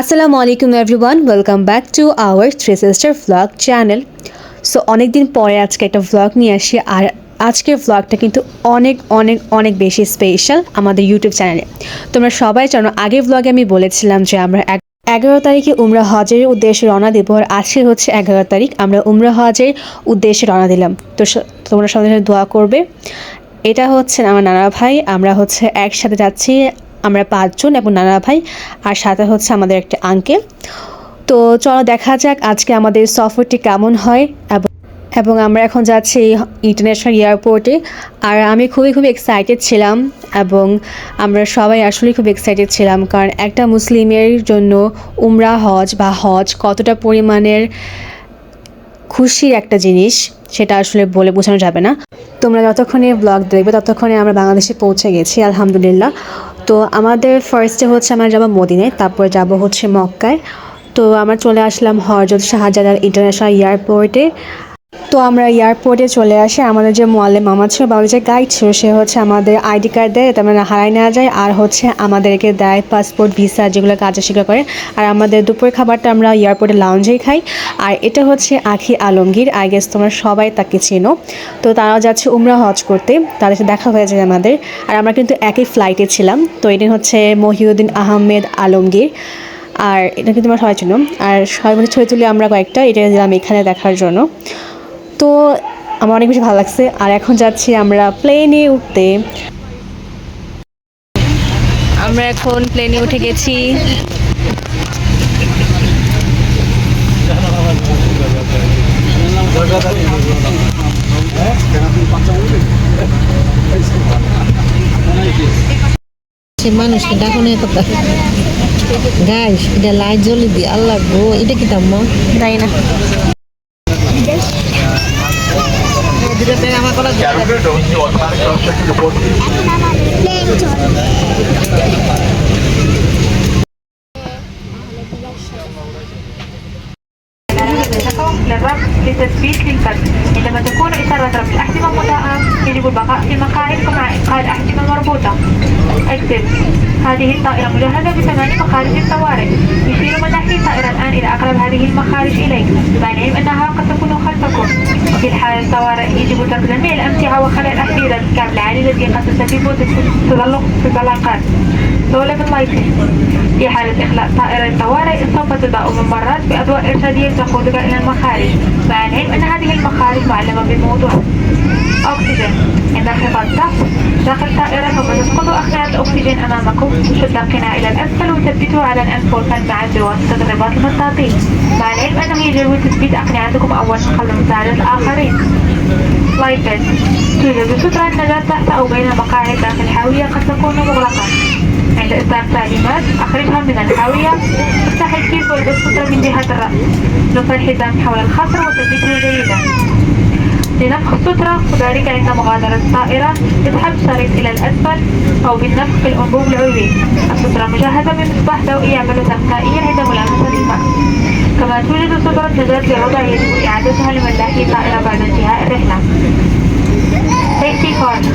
আসসালামু আলাইকুম everyone welcome back to our three sister vlog channel so অনেক দিন পরে আজকে একটা ভ্লগ নিয়ে আসি, আর আজকের ভ্লগটা কিন্তু অনেক অনেক অনেক বেশি স্পেশাল আমাদের ইউটিউব চ্যানেলে তোমরা সবাই জানো, আগের ভ্লগে আমি বলেছিলাম যে আমরা এক- এগারো তারিখে উমরা হজের উদ্দেশ্যে রওনা দেবো, আর আজকে হচ্ছে এগারো তারিখ। আমরা উমরা হজের উদ্দেশ্যে রওনা দিলাম। তো তোমরা সবাই দোয়া করবে। এটা হচ্ছে আমার নানা ভাই, আমরা হচ্ছে একসাথে যাচ্ছি আমরা পাঁচজন এবং নানা ভাই, আর সাথে হচ্ছে আমাদের একটা আঙ্কেল তো চলো দেখা যাক আজকে আমাদের সফরটি কেমন হয় এবং এবং আমরা এখন যাচ্ছি ইন্টারন্যাশনাল এয়ারপোর্টে আর আমি খুবই খুবই এক্সাইটেড ছিলাম এবং আমরা সবাই আসলে খুব এক্সাইটেড ছিলাম, কারণ একটা মুসলিমের জন্য উমরা হজ বা হজ কতটা পরিমাণের খুশির একটা জিনিস, সেটা আসলে বলে বোঝানো যাবে না। তোমরা যতক্ষণে ব্লগ দেখবে ততক্ষণে আমরা বাংলাদেশে পৌঁছে গেছি, আলহামদুলিল্লাহ। তো আমাদের ফার্স্টে হচ্ছে আমরা যাব মদিনায়, তারপর যাব হচ্ছে মক্কায়। তো আমরা চলে আসলাম হরজত শাহজালাল ইন্টারন্যাশনাল এয়ারপোর্টে তো আমরা এয়ারপোর্টে চলে আসি। আমাদের যে মোয়ালে মামা ছিল বা যে গাইড ছিল, সে হচ্ছে আমাদের আইডি কার্ড দেয় এটা আমরা হারাই নেওয়া যায়। আর হচ্ছে আমাদেরকে দেয় পাসপোর্ট ভিসা যেগুলো কাজে শিকার করে। আর আমাদের দুপুরের খাবারটা আমরা এয়ারপোর্টে লাউঞ্জেই খাই। আর এটা হচ্ছে আখি আলমগীর। আই গেস তোমরা সবাই তাকে চেনো। তো তারাও যাচ্ছে উমরা হজ করতে। তাদের সাথে দেখা হয়ে যায় আমাদের। আর আমরা কিন্তু একই ফ্লাইটে ছিলাম। তো এটা হচ্ছে মহিউদ্দিন আহমেদ আলমগীর। আর এটা কিন্তু আমরা সবাই চিনো। আর সবাই মিলে ছবি তুলি আমরা কয়েকটা। এটা দিলাম এখানে দেখার জন্য। তো আমার অনেক বেশি ভালো লাগছে। আর এখন যাচ্ছি আমরা প্লেনে উঠতে। আমরা এখন প্লেনে উঠে গেছি। মানুষকে ডাকনে কথা গাইস এটা লাইট জ্বলি দি আল্লাহ গো এটা কি তাম্ম? তাই না। ক্যালকুলেট হচ্ছে অত্যাধিক সংস্থাটি রিপোর্ট للربط لتثبيت للفك عندما تكون إثارة ربط الأحزمة مضاءة يجب البقاء في مقاعدكم مع إدخال الأحزمة مربوطة. اكتب. هذه الطائرة مجهزة بثمان مخارج الطوارئ. يشير مداخل الطائرة الآن إلى أقرب هذه المخارج إليك. مع العلم أنها قد تكون خلفكم. وفي الحالة الطوارئ يجب ترك جميع الأمتعة وخلع الأحذية الكابل العالي الذي قد تسبب تسلق في الطلاقات. سولف اللايتنج في حالة إخلاء طائرة الطوارئ سوف تضاء ممرات بأضواء إرشادية تقودك إلى المخارج. مع العلم أن هذه المخارج معلمة بموضوع أكسجين انخفاض الضغط داخل الطائرة سوف تسقط أخلاء الأكسجين أمامكم شد القناع إلى الأسفل وثبته على الأنف والفم بواسطة الرباط المطاطي مع العلم أنه يجب تثبيت أقنعتكم أولا قبل مساعدة الآخرين لايتد توجد سترة نجاة تحت أو بين المقاعد داخل الحاوية قد تكون مغلقة عند إصدار تعليمات أخرجها من الحاوية. افتح الكيس والبس السترة من جهة الرأس. لف الحزام حول الخصر وثبته جيدا. لنفخ السترة وذلك عند مغادرة الطائرة اسحب الشريط إلى الأسفل أو بالنفخ في الأنبوب العلوي. السترة مجهزة بمصباح ضوئي يعمل تلقائيا عند ملامسة الماء كما توجد سترة نجاة للوضع يجب إعادتها لملاكي الطائرة بعد انتهاء الرحلة. سيفتي كارد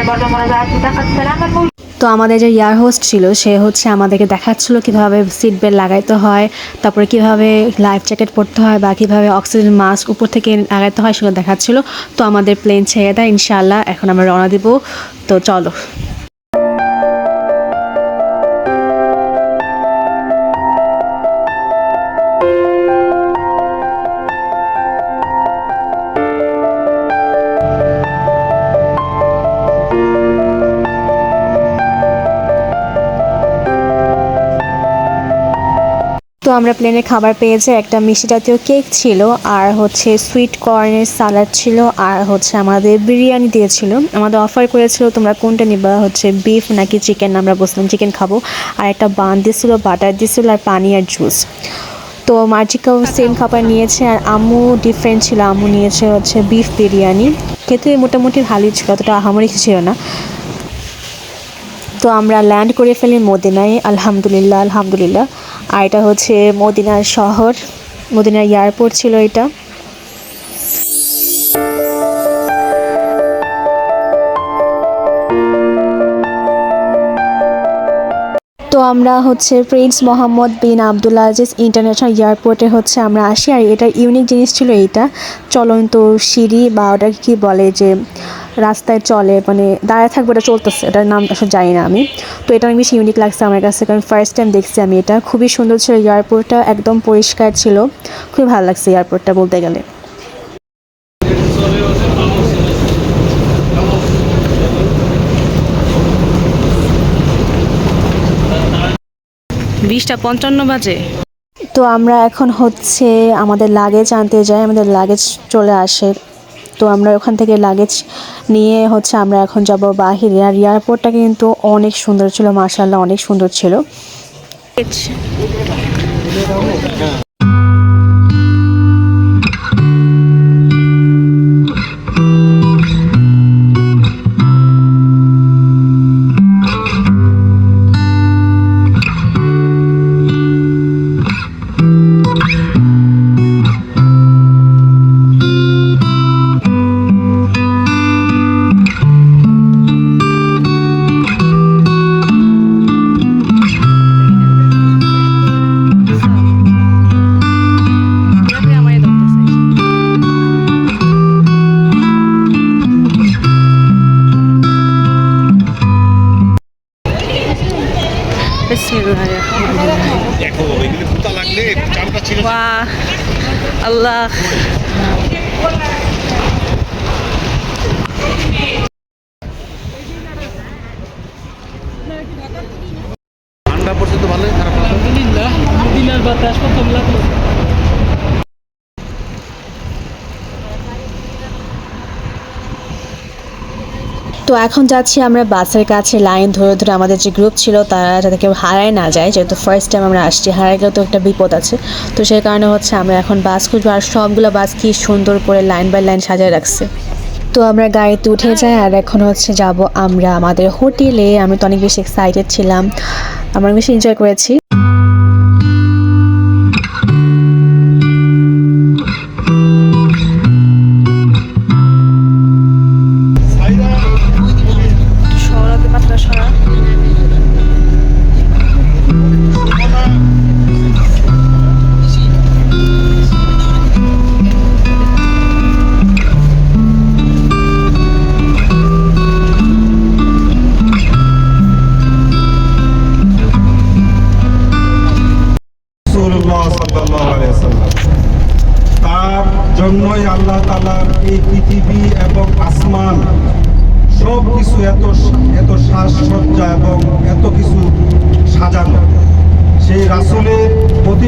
البرد مراجعة بطاقة السلامة الموجودة তো আমাদের যে ইয়ার হোস্ট ছিল, সে হচ্ছে আমাদেরকে দেখাচ্ছিল কীভাবে সিট বেল্ট লাগাইতে হয়, তারপরে কীভাবে লাইফ জ্যাকেট পরতে হয় বা কীভাবে অক্সিজেন মাস্ক উপর থেকে লাগাইতে হয় সেগুলো দেখাচ্ছিলো। তো আমাদের প্লেন ছেড়ে দেয় ইনশাল্লাহ এখন আমরা রওনা দিব। তো চলো। আমরা প্লেনে খাবার পেয়েছি, একটা মিষ্টি জাতীয় কেক ছিল, আর হচ্ছে সুইট কর্নের সালাড ছিল, আর হচ্ছে আমাদের বিরিয়ানি দিয়েছিল। আমাদের অফার করেছিল, তোমরা কোনটা নিবা? হচ্ছে বিফ নাকি চিকেন আমরা বসলাম চিকেন খাব। আর একটা বান দিয়েছিল বাটার দিয়েছিল, আর পানি আর জুস তো মার্জিকাও সেম খাবার নিয়েছে, আর আম্মু ডিফারেন্ট ছিল। আম্মু নিয়েছে হচ্ছে বিফ বিরিয়ানি। খেতে মোটামুটি ভালোই ছিল, অতটা আহামরি ছিল না। তো আমরা ল্যান্ড করে ফেলি মদিনায়। আলহামদুলিল্লাহ আলহামদুলিল্লাহ। আর এটা হচ্ছে মদিনার শহর, মদিনার এয়ারপোর্ট ছিল এটা। তো আমরা হচ্ছে prince Mohammad bin Abdullah Aziz international এয়ারপোর্টে হচ্ছে আমরা আসি, আর এটার ইউনিক জিনিস ছিল এইটা। চলন্ত সিঁড়ি বা ওটা কি বলে যে রাস্তায় চলে মানে দাঁড়ায় থাকবে ওটা চলতেছে এটার নাম আসলে জানি না আমি। তো এটা অনেক বেশি ইউনিক লাগছে আমার কাছে কারণ ফার্স্ট টাইম দেখছি আমি এটা। খুবই সুন্দর ছিল এয়ারপোর্টটা একদম পরিষ্কার ছিল। খুবই ভালো লাগছে এয়ারপোর্টটা বলতে গেলে। বিশটা পঞ্চান্ন বাজে। তো আমরা এখন হচ্ছে আমাদের লাগেজ আনতে যাই আমাদের লাগেজ চলে আসে। তো আমরা ওখান থেকে লাগেজ নিয়ে হচ্ছে আমরা এখন যাব বাহিরে। আর এয়ারপোর্টটা কিন্তু অনেক সুন্দর ছিল মার্শাল্লাহ অনেক সুন্দর ছিল। তো এখন যাচ্ছি আমরা বাসের কাছে, লাইন ধরে ধরে আমাদের যে গ্রুপ ছিল তারা যাতে কেউ হারায় না যায়, যেহেতু ফার্স্ট টাইম আমরা আসছি, হারায় গেলে তো একটা বিপদ আছে। তো সেই কারণে হচ্ছে আমরা এখন বাস খুঁজবো আর সবগুলো বাস কি সুন্দর করে লাইন বাই লাইন সাজায় রাখছে। তো আমরা গাড়িতে উঠে যাই আর এখন হচ্ছে যাব আমরা আমাদের হোটেলে। আমি তো অনেক বেশি এক্সাইটেড ছিলাম। আমরা বেশি এনজয় করেছি।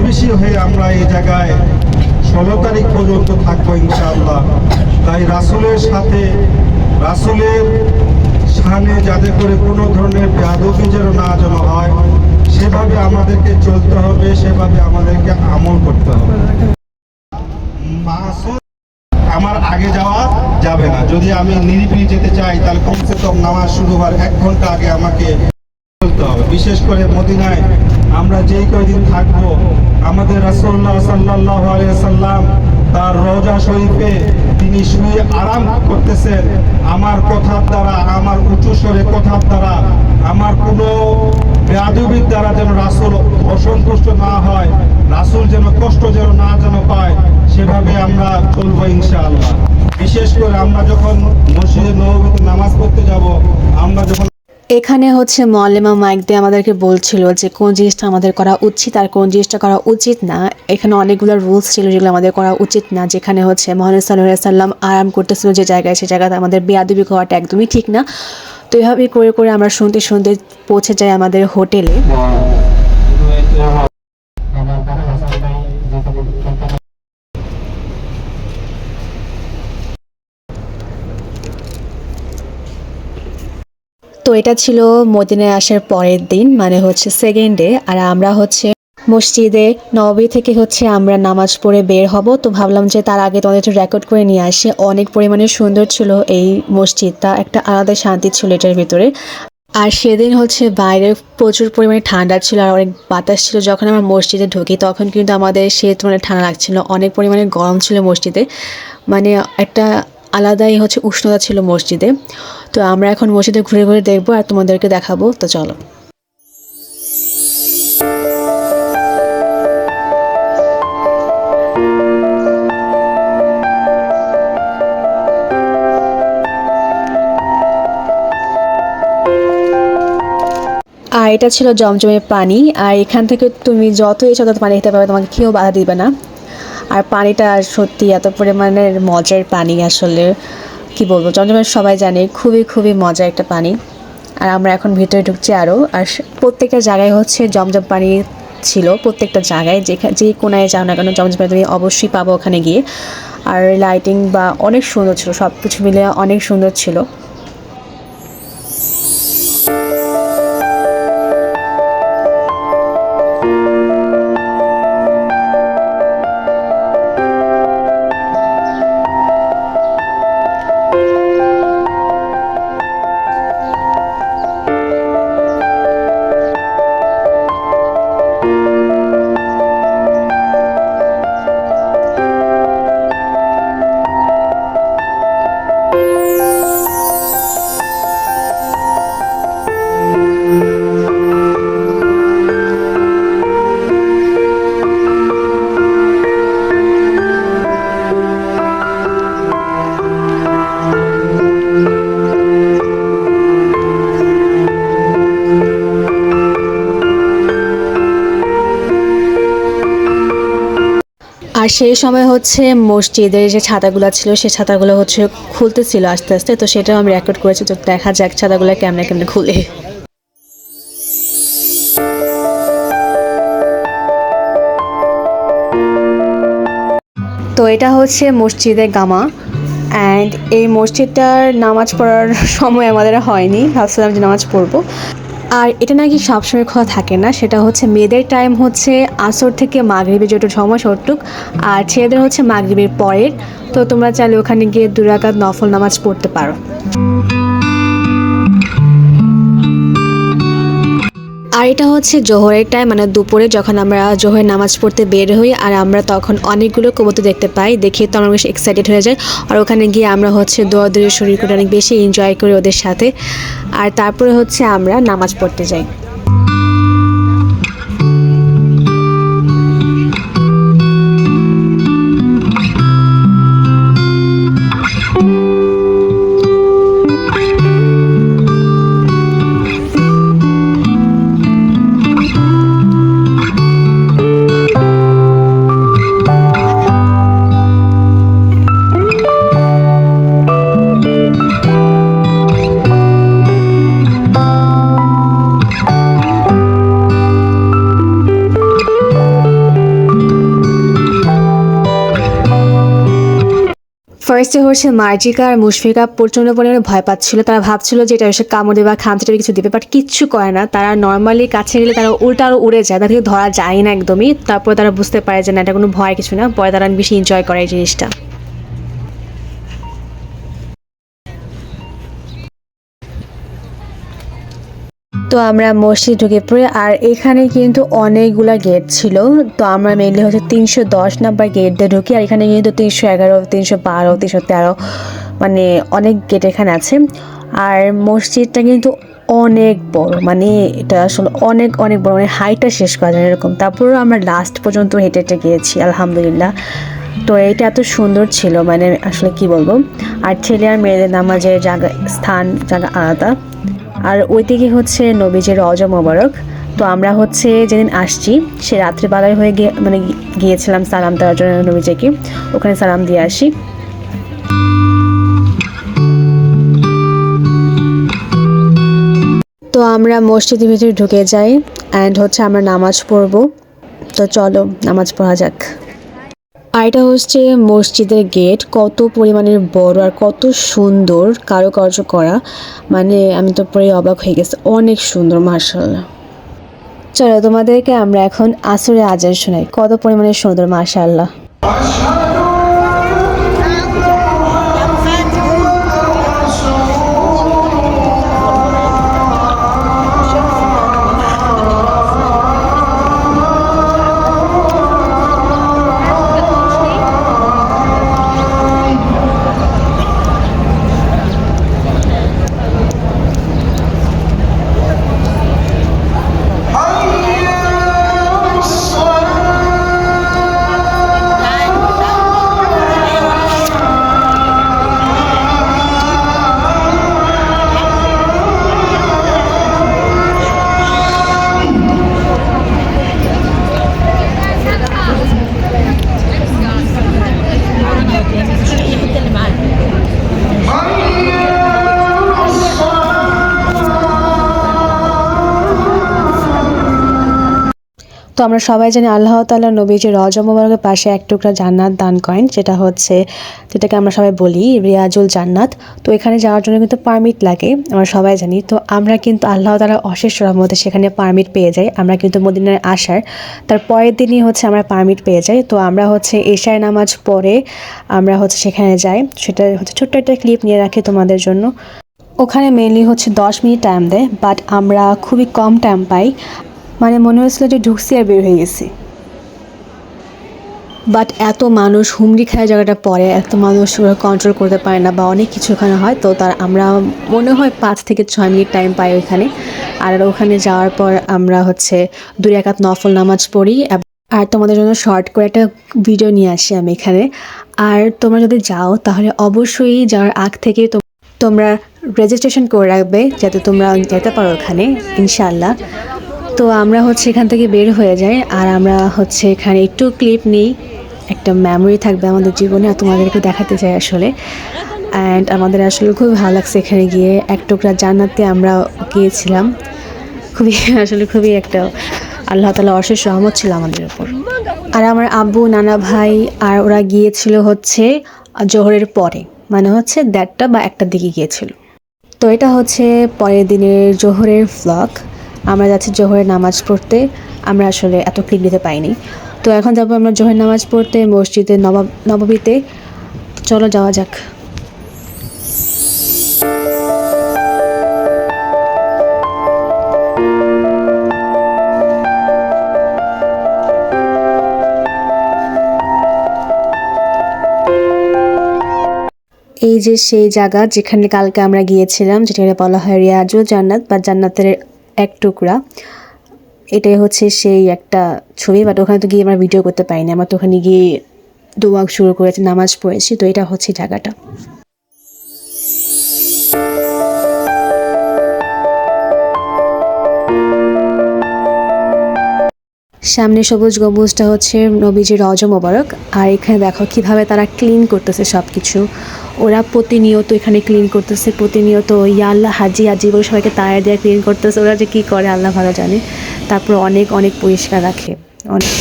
প্রতিবেশী হয়ে আমরা এই জায়গায় ষোলো তারিখ পর্যন্ত থাকব ইনশাআল্লাহ। তাই রাসূলের সাথে, রাসূলের সামনে যাতে করে কোনো ধরনের বেয়াদবি যেন না যেন হয়, সেভাবে আমাদেরকে চলতে হবে, সেভাবে আমাদেরকে আমল করতে হবে। আমার আগে যাওয়া যাবে না। যদি আমি নিরিবিলি যেতে চাই, তাহলে কমসে কম নামাজ শুরু হওয়ার এক ঘণ্টা আগে আমাকে চলতে হবে। বিশেষ করে মদিনায় আমরা যেই কয়দিন থাকব, আমাদের রাসূলুল্লাহ সাল্লাল্লাহু আলাইহি সাল্লাম তার রোজা শরীফে তিনি শুয়ে আরাম করতেছেন। আমার কথার দ্বারা, আমার উঁচু স্বরে কথার দ্বারা, আমার কোনো বেয়াদবির দ্বারা যেন রাসূল অসন্তুষ্ট না হয়, রাসুল যেন কষ্ট যেন না যেন পায়, সেভাবে আমরা চলবো ইনশাআল্লাহ। বিশেষ করে আমরা যখন মসজিদে নববীতে নামাজ পড়তে যাব, আমরা যখন এখানে হচ্ছে মলেমা মাইক দিয়ে আমাদেরকে বলছিল যে কোন জিনিসটা আমাদের করা উচিত আর কোন জিনিসটা করা উচিত না। এখানে অনেকগুলো রুলস ছিল যেগুলো আমাদের করা উচিত না। যেখানে হচ্ছে মহানবী সাল্লাহ সাল্লাম আরাম করতেছিল যে জায়গায়, সে জায়গাতে আমাদের বেয়াদুবি করাটা একদমই ঠিক না। তো এভাবেই করে করে আমরা শুনতে শুনতে পৌঁছে যাই আমাদের হোটেলে। তো এটা ছিল মদিনায় আসার পরের দিন মানে হচ্ছে সেকেন্ড ডে আর আমরা হচ্ছে মসজিদে নবী থেকে হচ্ছে আমরা নামাজ পড়ে বের হব। তো ভাবলাম যে তার আগে তোমাদের রেকর্ড করে নিয়ে আসি। অনেক পরিমাণে সুন্দর ছিল এই মসজিদটা, একটা আলাদা শান্তি ছিল এটার ভিতরে। আর সেদিন হচ্ছে বাইরে প্রচুর পরিমাণে ঠান্ডা ছিল আর অনেক বাতাস ছিল। যখন আমরা মসজিদে ঢুকি তখন কিন্তু আমাদের সে তুলনায় ঠান্ডা লাগছিল, অনেক পরিমাণে গরম ছিল মসজিদে। মানে একটা আলাদাই হচ্ছে উষ্ণতা ছিল মসজিদে। তো আমরা এখন মসজিদে ঘুরে ঘুরে দেখব আর তোমাদেরকে দেখাবো। তো চলো। আর এটা ছিল জমজমে পানি। আর এখান থেকে তুমি যত ইচ্ছা তত পানি খেতে পারবে। তোমাকে কেউ বাধা দিবে না। আর পানিটা সত্যি এত পরিমাণের মজার পানি আসলে, কি বলব জমজমের সবাই জানে, খুবই খুবই মজার একটা পানি। আর আমরা এখন ভিতরে ঢুকছি আরও আর প্রত্যেকটা জায়গায় হচ্ছে জমজম পানি ছিল, প্রত্যেকটা জায়গায় যেখানে যে কোনায় যাও না কেন জমজম পানি তুমি অবশ্যই পাবো ওখানে গিয়ে। আর লাইটিং বা অনেক সুন্দর ছিল সব কিছু মিলে অনেক সুন্দর ছিল। আর সেই সময় হচ্ছে মসজিদের যে ছাতাগুলো ছিল সেই ছাতাগুলো হচ্ছে খুলতেছিল আস্তে আস্তে। তো সেটাও আমি রেকর্ড করেছি, তো দেখা যাক ছাতাগুলো কেমনে কেমনে খুলে। তো এটা হচ্ছে মসজিদের গামা। অ্যান্ড এই মসজিদটার নামাজ পড়ার সময় আমাদের হয়নি। ভাবছিলাম যে নামাজ পড়ব। আর এটা নাকি সবসময় খোলা থাকে না, সেটা হচ্ছে মেয়েদের টাইম হচ্ছে আসর থেকে মাগরীবের যেটুকু সময় সটুক, আর ছেলেদের হচ্ছে মাগরীবের পরের। তো তোমরা চাইলে ওখানে গিয়ে দুরাকাত নফল নামাজ পড়তে পারো। আর এটা হচ্ছে জোহরের টাইম মানে দুপুরে যখন আমরা জোহরের নামাজ পড়তে বের হই, আর আমরা তখন অনেকগুলো কবুতর দেখতে পাই, দেখে তো আমরা বেশ এক্সাইটেড হয়ে যায় আর ওখানে গিয়ে আমরা হচ্ছে দোয়া দূরে শরীর করে অনেক বেশি এনজয় করি ওদের সাথে। আর তারপরে হচ্ছে আমরা নামাজ পড়তে যাই। ফার্স্টে হচ্ছে মার্জিকা আর মুশফিকা প্রচণ্ড পরিমাণে ভয় পাচ্ছিল। তারা ভাবছিল যে এটা এসে কামড় দেবে বা খামচে কিছু দেবে বাট কিচ্ছু করে না। তারা নর্মালি কাছে গেলে তারা উল্টা আরও উড়ে যায়, তাদেরকে ধরা যায় না একদমই। তারপর তারা বুঝতে পারে যে না, এটা কোনো ভয় কিছু না। পরে তারা বেশি এনজয় করে এই জিনিসটা। তো আমরা মসজিদ ঢুকে পড়ি, আর এখানে কিন্তু অনেকগুলা গেট ছিল। তো আমরা মেনলি হচ্ছে তিনশো দশ নাম্বার গেট দিয়ে ঢুকি, আর এখানে কিন্তু তিনশো এগারো, তিনশো বারো, তিনশো তেরো মানে অনেক গেট এখানে আছে। আর মসজিদটা কিন্তু অনেক বড় মানে এটা আসলে অনেক অনেক বড় মানে হাইটটা শেষ করা যায় এরকম। তারপরেও আমরা লাস্ট পর্যন্ত হেঁটে হেঁটে গিয়েছি, আলহামদুলিল্লাহ। তো এটা এত সুন্দর ছিল মানে আসলে কি বলব? আর ছেলে আর মেয়েদের নামাজের জায়গা স্থান জায়গা আলাদা। আর ওইদিকে হচ্ছে নবীজের রজা মোবারক। তো আমরা হচ্ছে যেদিন আসছি, সে রাত্রিবেলায় হয়ে গিয়ে মানে গিয়েছিলাম সালাম দেওয়ার জন্য নবীজিকে। ওখানে সালাম দিয়ে আসি। তো আমরা মসজিদের ভিতরে ঢুকে যাই অ্যান্ড হচ্ছে আমরা নামাজ পড়ব। তো চলো, নামাজ পড়া যাক। আর এটা হচ্ছে মসজিদের গেট। কত পরিমাণের বড় আর কত সুন্দর কারুকার্য করা। মানে আমি তো পরে অবাক হয়ে গেছি। অনেক সুন্দর মার্শাল্লাহ চলো তোমাদেরকে আমরা এখন আসরে আজান শোনাই। কত পরিমাণে সুন্দর মার্শাল্লাহ তো আমরা সবাই জানি আল্লাহ তাল্লাহ নবী যে রজ মোবারকের পাশে এক টুকরা জান্নাত দান করেন, যেটা হচ্ছে, যেটাকে আমরা সবাই বলি রিয়াজুল জান্নাত। তো এখানে যাওয়ার জন্য কিন্তু পারমিট লাগে, আমরা সবাই জানি। তো আমরা কিন্তু আল্লাহ তালা অশেষ রহমতে সেখানে পারমিট পেয়ে যাই। আমরা কিন্তু মদিনায় আসার, তার পরের দিনই হচ্ছে আমরা পারমিট পেয়ে যাই। তো আমরা হচ্ছে এশায় নামাজ পড়ে আমরা হচ্ছে সেখানে যাই। সেটা হচ্ছে ছোট্ট একটা ক্লিপ নিয়ে রাখি তোমাদের জন্য। ওখানে মেনলি হচ্ছে দশ মিনিট টাইম দেয় বাট আমরা খুবই কম টাইম পাই। মানে মনে হয়েছিল যে ঢুকছি আর বের হয়ে গেছি। বাট এত মানুষ হুমড়ি খায় জায়গাটা পরে এত মানুষ কন্ট্রোল করতে পারে না বা অনেক কিছু ওখানে হয়, তো তার আমরা মনে হয় পাঁচ থেকে ছয় মিনিট টাইম পাই ওইখানে। আর ওখানে যাওয়ার পর আমরা হচ্ছে দুই একাত নফল নামাজ পড়ি আর তোমাদের জন্য শর্ট করে একটা ভিডিও নিয়ে আসি আমি এখানে। আর তোমরা যদি যাও, তাহলে অবশ্যই যাওয়ার আগ থেকে তোমরা রেজিস্ট্রেশন করে রাখবে, যাতে তোমরা যেতে পারো ওখানে ইনশাল্লাহ তো আমরা হচ্ছে এখান থেকে বের হয়ে যাই, আর আমরা হচ্ছে এখানে একটু ক্লিপ নিই, একটা মেমোরি থাকবে আমাদের জীবনে, আর তোমাদেরকে দেখাতে চাই আসলে। অ্যান্ড আমাদের আসলে খুব ভালো লাগছে এখানে গিয়ে, এক টুকরা জান্নাতে আমরা গিয়েছিলাম। খুবই, আসলে খুবই একটা আল্লাহ তালা অশেষ রহমত ছিল আমাদের উপর। আর আমার আব্বু, নানা ভাই, আর ওরা গিয়েছিল হচ্ছে জোহরের পরে মানে হচ্ছে দেড়টা বা একটার দিকে গিয়েছিল। তো এটা হচ্ছে পরের দিনের জোহরের ফ্লগ আমরা যাচ্ছি জোহরের নামাজ পড়তে। আমরা আসলে এত ক্লিপ নিতে পাইনি। তো এখন যাব আমরা জোহরের নামাজ পড়তে মসজিদে নবাব, নবাবিতে। চলো যাওয়া যাক। এই যে সেই জায়গা যেখানে কালকে আমরা গিয়েছিলাম যেখানে বলা হয় রিয়াজুল জান্নাত বা জান্নাতের এক টুকরা। এটাই হচ্ছে সেই একটা ছবি বাট ওখানে তো গিয়ে আমরা ভিডিও করতে পারিনি। আমার তো ওখানে গিয়ে দোয়া শুরু করেছে, নামাজ পড়েছি, তো এটা হচ্ছে জায়গাটা। সামনে সবুজ গম্বুজটা হচ্ছে নবীজির রজ মোবারক। আর এখানে দেখো কীভাবে তারা ক্লিন করতেছে সব কিছু ওরা প্রতিনিয়ত এখানে ক্লিন করতেছে, প্রতিনিয়ত ইয়া আল্লাহ, হাজি হাজি বলে সবাইকে তায়া দিয়ে ক্লিন করতেছে। ওরা যে কী করে, আল্লাহ ভালো জানে। তারপর অনেক অনেক পরিষ্কার রাখে। অনেক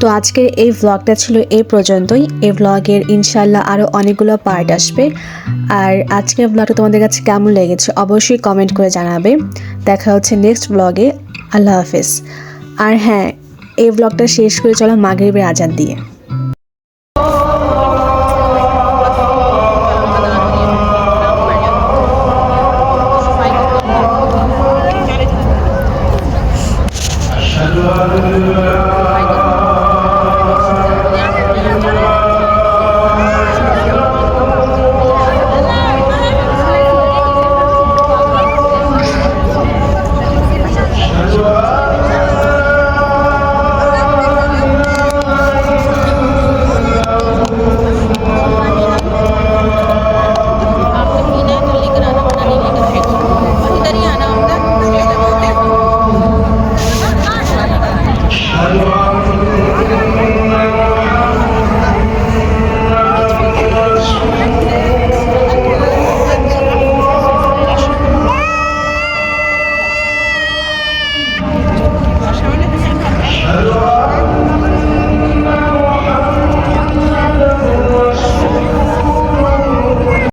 তো আজকের এই ভ্লগটা ছিল এই পর্যন্তই। এই ভ্লগের ইনশাল্লাহ আরও অনেকগুলো পার্ট আসবে। আর আজকের ভ্লগটা তোমাদের কাছে কেমন লেগেছে অবশ্যই কমেন্ট করে জানাবে। দেখা হচ্ছে নেক্সট ভ্লগে আল্লাহ হাফেজ। আর হ্যাঁ এই ব্লগটা শেষ করে চলো মাগরিবের আজান দিয়ে।